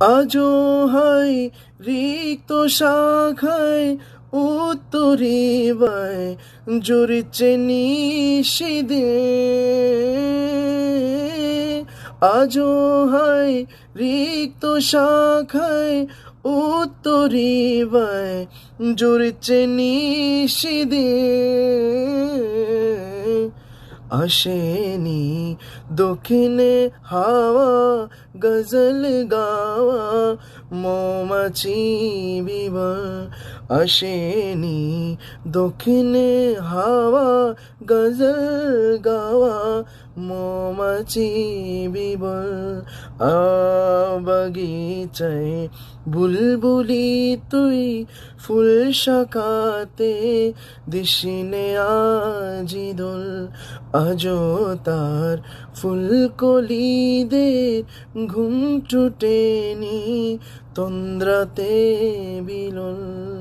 আজও হয় রিক্ত শাখায় উত্তরি বায় জুড়ছে নিষিদে আজও হয় রিক্ত শাখায় উত্তরি বায় জুড়ছে নিষিদে अशेनी दक्षिणे हावा गज़ल गावा मोमची विवर अशेनी दक्षिणे हावा गज़ल गावा মৌমাছি বিবল আ বাগিচায় বুলবুলি তুই ফুল শাকাতে দিশিনে আজি দোল, আজও তার ফুলকলিদের ঘুম টুটেনি তন্দ্রাতে বিলল।